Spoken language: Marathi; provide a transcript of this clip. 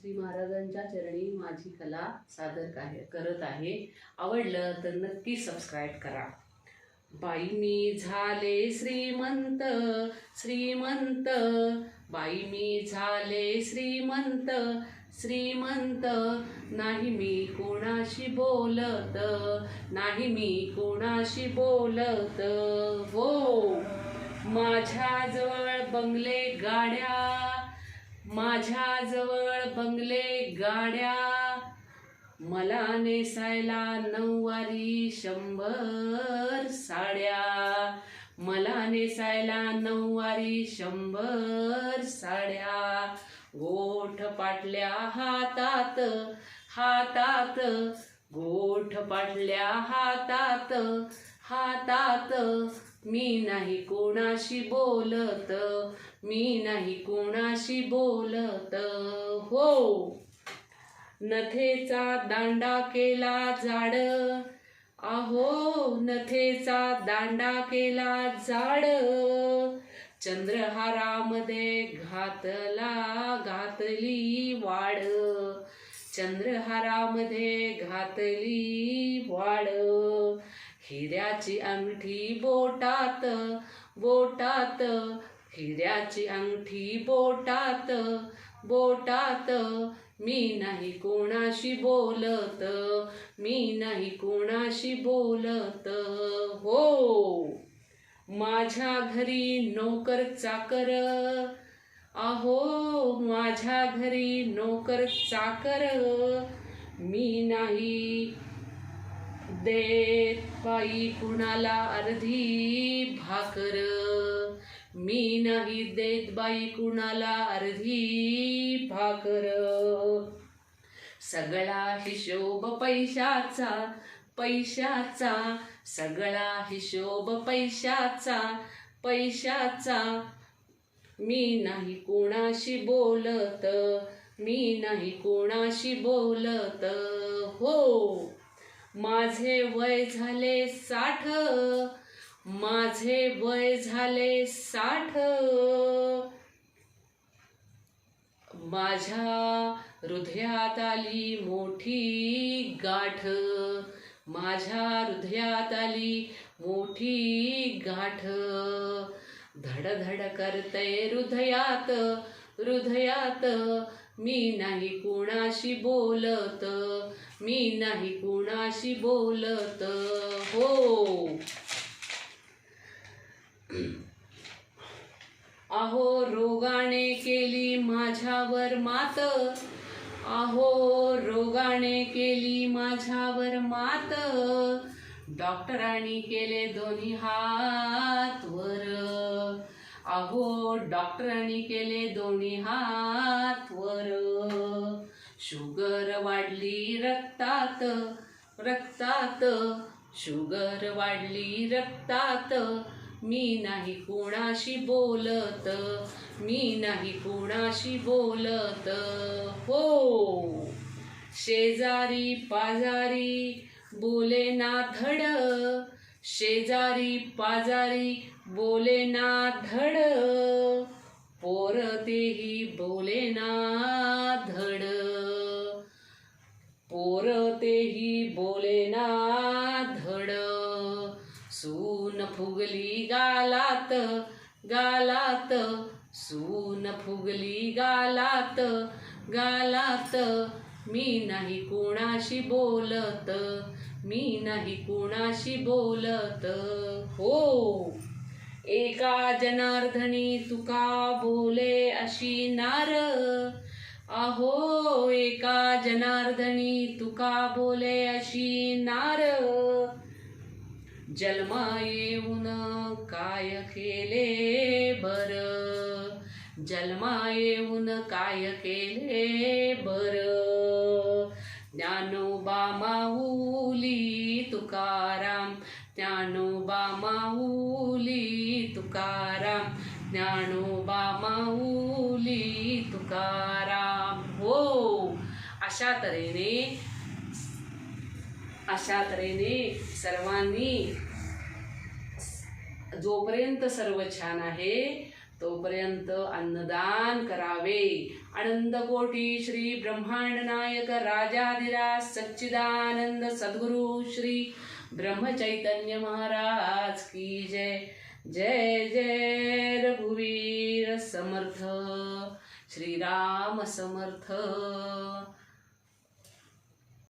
श्री महाराजांच्या चरणी माझी कला सादर काय करत आहे. आवडलं तर नक्की सबस्क्राईब करा. बाई मी झाले श्रीमंत श्रीमंत. बाई मी झाले श्रीमंत श्रीमंत. नाही मी कोणाशी बोलत नाही मी कोणाशी बोलत. हो माझ्याजवळ बंगले गाड्या माझ्याजवळ बंगले गाड्या. मला नेसायला नऊवारी शंभर साड्या. मला नेसायला नऊवारी शंभर साड्या. गोठ पाटल्या हातात हातात. गोठ पाटल्या हातात. हातात. मी नाही कोणाशी बोलत. मी नाही कोणाशी बोलत. हो. नथेचा दांडा केला जाड अहो नथेचा दांडा केला जाड चंद्रहारामध्ये घातला घातली वाड चंद्रहारामध्ये घातली वाड हिऱ्याची अंगठी बोटात बोटात. हिऱ्याची अंगठी बोटात बोटात. मी नाही कोणाशी बोलत मी नाही कोणाशी बोलत. हो माझ्या घरी नोकर चाकर. अहो माझ्या घरी नोकर चाकर. मी नाही देत बाई कुणाला अर्धी भाकर? मी नाही देत बाई कुणाला अर्धी भाकर. सगळा हिशोब पैशाचा पैशाचा सगळा हिशोब पैशाचा पैशाचा. मी नाही कोणाशी बोलत मी नाही कोणाशी बोलत. हो. माझे वय झाले साठ. माझे वय झाले साठ. माझ्या हृदयात आली मोठी गाठ. माझ्या हृदयात आली मोठी गाठ. धडधड करते हृदयात हृदयात. मी नाही कोणाशी बोलत मी नाही कोणाशी बोलत हो. अहो रोगाने केली माझ्यावर मात. अहो रोगाने केली माझ्यावर मात. डॉक्टरांनी केले दोन्ही हात. अहो डॉक्टरांनी केले दोन्ही हात वर. शुगर वाढली रक्तात रक्तात. शुगर वाढली रक्तात. मी नाही कोणाशी बोलत मी नाही कोणाशी बोलत. हो. शेजारी पाजारी बोले ना धड शेजारी पाजारी बोले ना धड. पोर तेही बोले ना धड. पोर तेही बोले ना धड. सून फुगली गालात गालात. सून फुगली गालात गालात. मी नाही कोणाशी बोलत. मी नाही कोणाशी बोलत. हो. एका जनार्दनी तुका बोले अशी नार. अहो एका जनार्दनी तुका बोले अशी नार. जन्मा येऊन काय केले बर? जन्मा येऊन काय केले बर? ज्ञानोबा माऊली तुकाराम ज्ञानोबा माऊली तुकाराम ज्ञानोबा माऊली तुकाराम हो अशा तऱ्हेने अशा तऱ्हेने सर्वांनी जोपर्यंत सर्व छान आहे तोपर्यंत अन्नदान करावे. अनंत कोटी श्री ब्रह्मांड नायक राजाधिराज सच्चिदानंद सद्गुरु श्री ब्रह्मचैतन्य महाराज की जय. जय जय रघुवीर समर्थ. श्रीराम समर्थ.